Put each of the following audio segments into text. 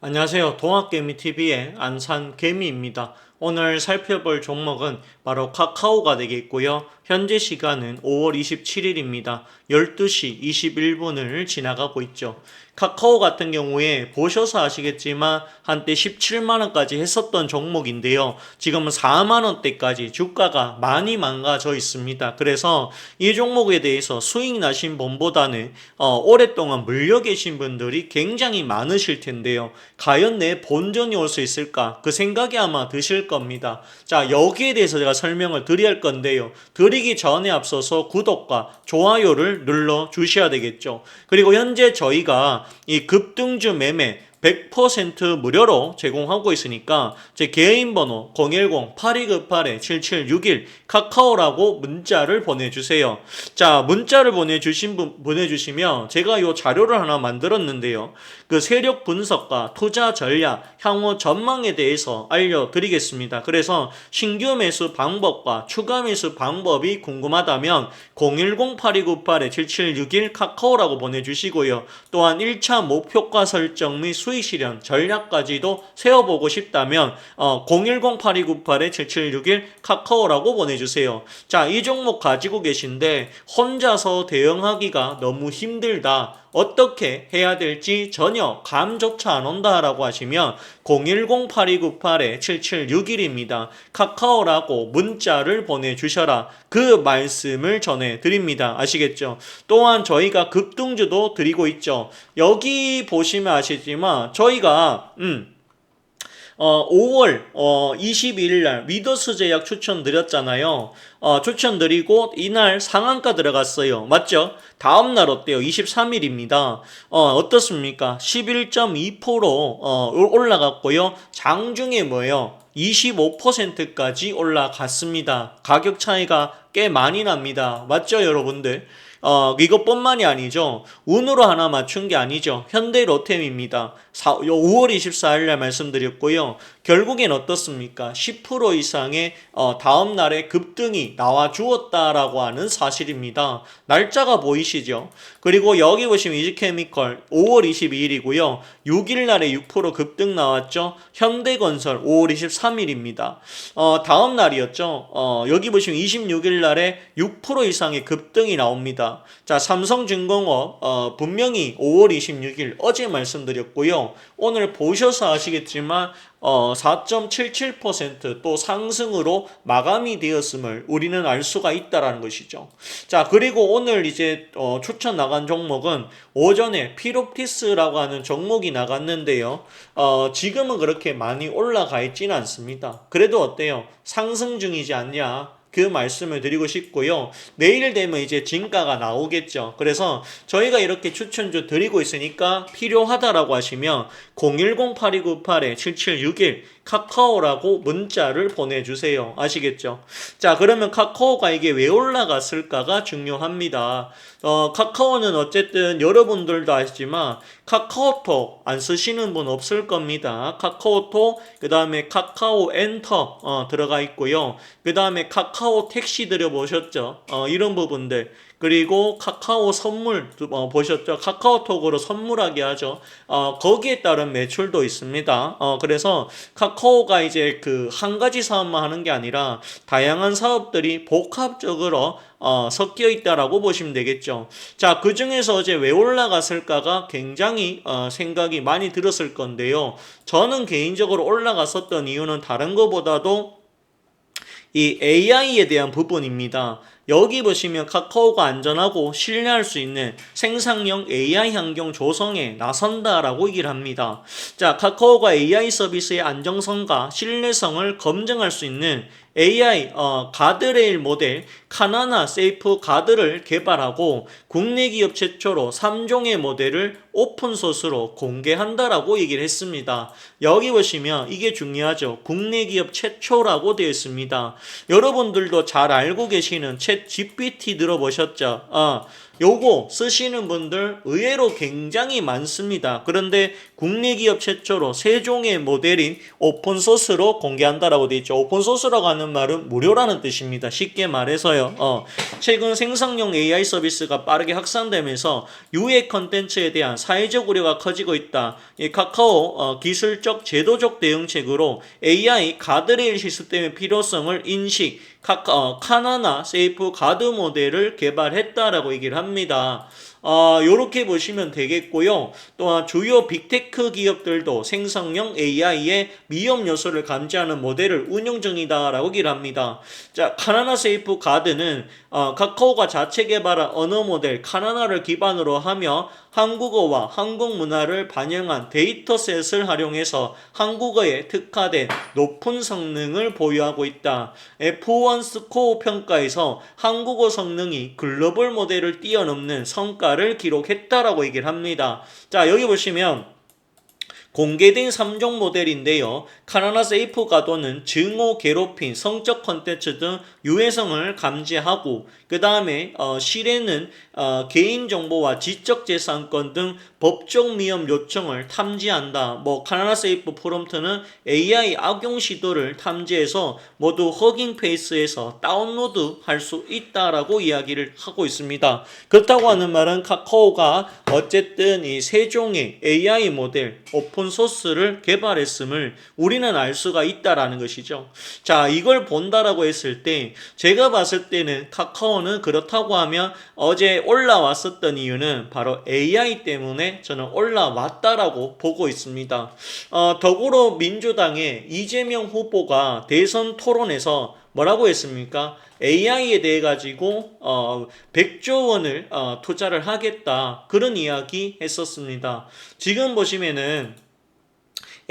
안녕하세요. 동학개미TV의 안산개미입니다. 오늘 살펴볼 종목은 바로 카카오가 되겠고요. 현재 시간은 5월 27일입니다. 12시 21분을 지나가고 있죠. 카카오 같은 경우에 보셔서 아시겠지만 한때 17만원까지 했었던 종목인데요. 지금은 4만원대까지 주가가 많이 망가져 있습니다. 그래서 이 종목에 대해서 수익 나신 분보다는 어, 오랫동안 물려 계신 분들이 굉장히 많으실 텐데요. 과연 내 본전이 올 수 있을까? 그 생각이 아마 드실 겁니다. 자, 여기에 대해서 제가 설명을 할 건데요. 드리기 전에 앞서서 구독과 좋아요를 눌러 주셔야 되겠죠. 그리고 현재 저희가 이 급등주 매매 100% 무료로 제공하고 있으니까 제 개인 번호 010-8298-7761 카카오라고 문자를 보내주세요. 자, 문자를 보내주신 분, 보내주시면 제가 요 자료를 하나 만들었는데요. 그 세력 분석과 투자 전략, 향후 전망에 대해서 알려드리겠습니다. 그래서 신규 매수 방법과 추가 매수 방법이 궁금하다면 010-8298-7761 카카오라고 보내주시고요. 또한 1차 목표가 설정 및 수익 실현 전략까지도 세워보고 싶다면 어, 010-8298-7761 카카오라고 보내주세요. 자, 이 종목 가지고 계신데 혼자서 대응하기가 너무 힘들다. 어떻게 해야 될지 전혀 감조차 안 온다라고 하시면 010-8298-7761입니다. 카카오라고 문자를 보내주셔라. 그 말씀을 전해드립니다. 아시겠죠? 또한 저희가 급등주도 드리고 있죠. 여기 보시면 아시지만 저희가 음 어, 5월 어, 22일 날 위더스 제약 추천드렸잖아요. 어, 추천드리고 이날 상한가 들어갔어요. 맞죠? 다음 날 어때요? 23일입니다. 어, 어떻습니까? 11.2% 어, 올라갔고요. 장중에 뭐예요? 25%까지 올라갔습니다. 가격 차이가 꽤 많이 납니다. 맞죠, 여러분들? 어, 이것뿐만이 아니죠. 운으로 하나 맞춘 게 아니죠. 현대 로템입니다. 4, 5월 24일 날 말씀드렸고요. 결국엔 어떻습니까? 10% 이상의 어, 다음 날에 급등이 나와 주었다라고 하는 사실입니다. 날짜가 보이시죠? 그리고 여기 보시면 이지케미컬 5월 22일이고요. 6일 날에 6% 급등 나왔죠. 현대건설 5월 23일입니다. 어, 다음 날이었죠. 어, 여기 보시면 26일 날에 6% 이상의 급등이 나옵니다. 자, 삼성중공업 어, 분명히 5월 26일 어제 말씀드렸고요. 오늘 보셔서 아시겠지만 어, 4.77%또 상승으로 마감이 되었음을 우리는 알 수가 있다라는 것이죠. 자, 그리고 오늘 이제 어, 추천 나간 종목은 오전에 피롭티스라고 하는 종목이 나갔는데요. 어, 지금은 그렇게 많이 올라가 있지는 않습니다. 그래도 어때요? 상승 중이지 않냐? 그 말씀을 드리고 싶고요. 내일 되면 이제 진가가 나오겠죠. 그래서 저희가 이렇게 추천주 드리고 있으니까 필요하다라고 하시면 010-8298-7761 카카오라고 문자를 보내주세요. 아시겠죠? 자, 그러면 카카오가 이게 왜 올라갔을까가 중요합니다. 어, 카카오는 어쨌든 여러분들도 아시지만 카카오톡 안 쓰시는 분 없을 겁니다. 카카오톡, 그 다음에 카카오 엔터 어, 들어가 있고요. 그 다음에 카카오 택시 들여보셨죠? 어, 이런 부분들. 그리고 카카오 선물 어, 보셨죠? 카카오톡으로 선물하게 하죠. 어, 거기에 따른 매출도 있습니다. 어, 그래서 카카오 가 이제 그 한 가지 사업만 하는 게 아니라 다양한 사업들이 복합적으로 어, 섞여 있다라고 보시면 되겠죠. 자, 그 중에서 어제 왜 올라갔을까가 굉장히 어, 생각이 많이 들었을 건데요. 저는 개인적으로 올라갔었던 이유는 다른 것보다도 이 AI에 대한 부분입니다. 여기 보시면 카카오가 안전하고 신뢰할 수 있는 생산형 AI 환경 조성에 나선다라고 얘기를 합니다. 자, 카카오가 AI 서비스의 안정성과 신뢰성을 검증할 수 있는 AI 어, 가드레일 모델 카나나 세이프 가드를 개발하고 국내 기업 최초로 3종의 모델을 오픈소스로 공개한다라고 얘기를 했습니다. 여기 보시면 이게 중요하죠. 국내 기업 최초라고 되어 있습니다. 여러분들도 잘 알고 계시는 챗 GPT 들어보셨죠? 어, 요거 쓰시는 분들 의외로 굉장히 많습니다. 그런데 국내 기업 최초로 세 종의 모델인 오픈소스로 공개한다라고 되어 있죠. 오픈소스라고 하는 말은 무료라는 뜻입니다. 쉽게 말해서요. 어, 최근 생성용 AI 서비스가 빠르게 확산되면서 유해 컨텐츠에 대한 사회적 우려가 커지고 있다. 이 카카오 어, 기술적 제도적 대응책으로 AI 가드레일 시스템의 필요성을 인식, 카카, 어, 카나나 세이프 가드 모델을 개발했다라고 얘기를 합니다. 합니다. 어, 요렇게 보시면 되겠고요. 또한 주요 빅테크 기업들도 생성형 AI의 위험 요소를 감지하는 모델을 운용 중이다라고 얘기를 합니다. 자, 카나나 세이프 가드는 어, 카카오가 자체 개발한 언어 모델 카나나를 기반으로 하며 한국어와 한국 문화를 반영한 데이터셋을 활용해서 한국어에 특화된 높은 성능을 보유하고 있다. F1 스코어 평가에서 한국어 성능이 글로벌 모델을 뛰어넘는 성과 를 기록했다라고 얘기를 합니다. 자, 여기 보시면 공개된 3종 모델인데요. 카나나 세이프 가도는 증오, 괴롭힘, 성적 컨텐츠 등 유해성을 감지하고 그 다음에 어, 실에는 어, 개인정보와 지적재산권 등 법적 위험 요청을 탐지한다. 뭐 카나나 세이프 프롬프트는 AI 악용 시도를 탐지해서 모두 허깅 페이스에서 다운로드 할 수 있다라고 이야기를 하고 있습니다. 그렇다고 하는 말은 카카오가 어쨌든 이 세 종의 AI 모델 오픈 소스를 개발했음을 우리는 알 수가 있다라는 것이죠. 자, 이걸 본다라고 했을 때 제가 봤을 때는 카카오는 그렇다고 하면 어제 올라왔었던 이유는 바로 AI 때문에 저는 올라왔다라고 보고 있습니다. 어, 더불어민주당의 이재명 후보가 대선 토론에서 뭐라고 했습니까? AI에 대해 가지고 어 100조 원을 어, 투자를 하겠다 그런 이야기 했었습니다. 지금 보시면은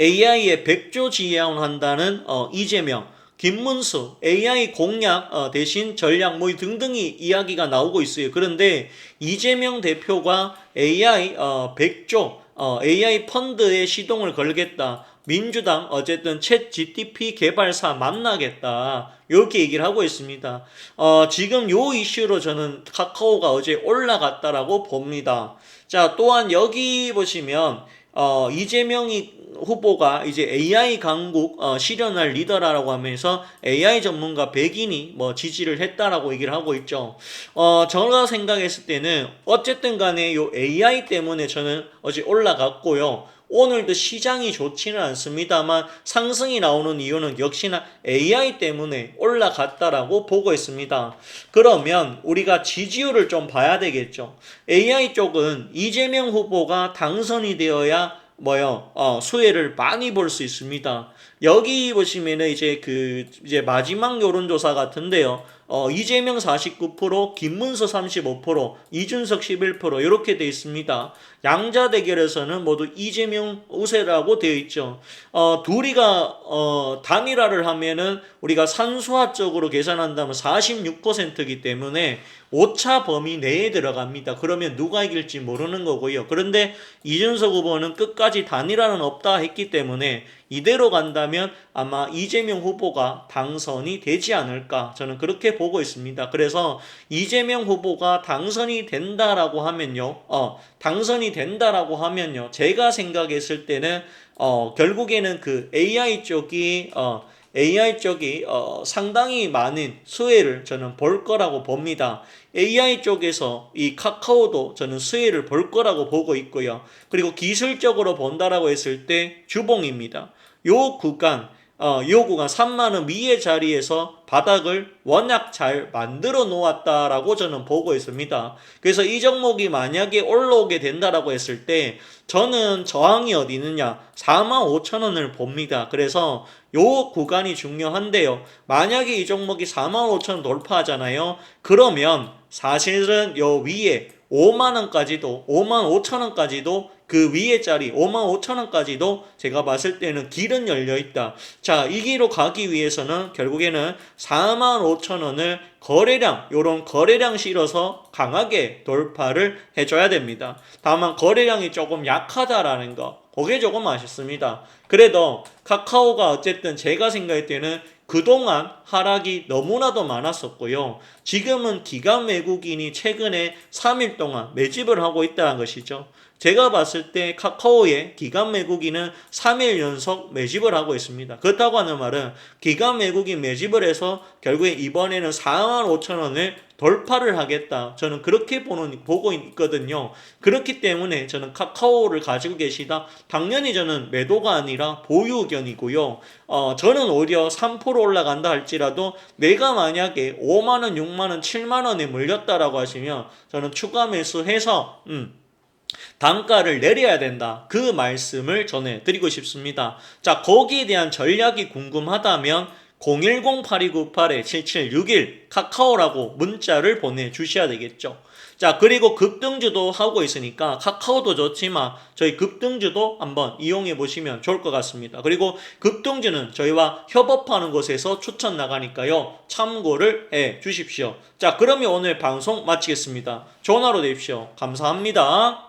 AI에 100조 지원한다는 어, 이재명 김문수 AI 공약 어, 대신 전략 뭐 등등이 이야기가 나오고 있어요. 그런데 이재명 대표가 AI 어, 100조 어, AI 펀드에 시동을 걸겠다. 민주당 어쨌든 챗 GTP 개발사 만나겠다. 이렇게 얘기를 하고 있습니다. 어, 지금 요 이슈로 저는 카카오가 어제 올라갔다라고 봅니다. 자, 또한 여기 보시면 어, 이재명이 후보가 이제 AI 강국 어, 실현할 리더라고 하면서 AI 전문가 100인이 뭐 지지를 했다라고 얘기를 하고 있죠. 어, 제가 생각했을 때는 어쨌든 간에 요 AI 때문에 저는 어제 올라갔고요. 오늘도 시장이 좋지는 않습니다만 상승이 나오는 이유는 역시나 AI 때문에 올라갔다라고 보고 있습니다. 그러면 우리가 지지율을 좀 봐야 되겠죠. AI 쪽은 이재명 후보가 당선이 되어야 뭐요? 어, 수혜를 많이 볼 수 있습니다. 여기 보시면은 이제 그 이제 마지막 여론조사 같은데요. 어, 이재명 49%, 김문수 35%, 이준석 11% 이렇게 돼 있습니다. 양자 대결에서는 모두 이재명 우세라고 되어 있죠. 어, 둘이가 어, 단일화를 하면은 우리가 산수화적으로 계산한다면 46%이기 때문에 오차 범위 내에 들어갑니다. 그러면 누가 이길지 모르는 거고요. 그런데 이준석 후보는 끝까지 단일화는 없다 했기 때문에 이대로 간다면 아마 이재명 후보가 당선이 되지 않을까 저는 그렇게 보고 있습니다. 그래서 이재명 후보가 당선이 된다라고 하면요, 어, 당선이 된다라고 하면요, 제가 생각했을 때는 어, 결국에는 그 AI 쪽이 어, AI 쪽이 어, 상당히 많은 수혜를 저는 볼 거라고 봅니다. AI 쪽에서 이 카카오도 저는 수혜를 볼 거라고 보고 있고요. 그리고 기술적으로 본다라고 했을 때 주봉입니다. 요 구간 어, 요 구간 3만 원 위의 자리에서 바닥을 워낙 잘 만들어 놓았다라고 저는 보고 있습니다. 그래서 이 종목이 만약에 올라오게 된다라고 했을 때 저는 저항이 어디 있느냐 4만 5천 원을 봅니다. 그래서 요 구간이 중요한데요. 만약에 이 종목이 4만 5천 원 돌파하잖아요. 그러면 사실은 요 위에 5만 원까지도 5만 5천 원까지도 그 위에 자리 5만 5천 원까지도 제가 봤을 때는 길은 열려 있다. 자, 이 길로 가기 위해서는 결국에는 4만 5천 원을 거래량 요런 거래량 실어서 강하게 돌파를 해줘야 됩니다. 다만 거래량이 조금 약하다라는 거. 그게 조금 아쉽습니다. 그래도 카카오가 어쨌든 제가 생각할 때는 그동안 하락이 너무나도 많았었고요. 지금은 기관 외국인이 최근에 3일 동안 매집을 하고 있다는 것이죠. 제가 봤을 때 카카오의 기관 외국인은 3일 연속 매집을 하고 있습니다. 그렇다고 하는 말은 기관 외국인 매집을 해서 결국에 이번에는 4만 5천 원을 돌파를 하겠다. 저는 그렇게 보는, 보고 있거든요. 그렇기 때문에 저는 카카오를 가지고 계시다. 당연히 저는 매도가 아니라 보유 의견이고요. 어, 저는 오히려 3% 올라간다 할지라도 내가 만약에 5만원, 6만원, 7만원에 물렸다라고 하시면 저는 추가 매수해서, 음, 단가를 내려야 된다. 그 말씀을 전해드리고 싶습니다. 자, 거기에 대한 전략이 궁금하다면 010-8298-7761 카카오라고 문자를 보내주셔야 되겠죠. 자, 그리고 급등주도 하고 있으니까 카카오도 좋지만 저희 급등주도 한번 이용해 보시면 좋을 것 같습니다. 그리고 급등주는 저희와 협업하는 곳에서 추천 나가니까요. 참고를 해 주십시오. 자, 그러면 오늘 방송 마치겠습니다. 하루 되십시오. 감사합니다.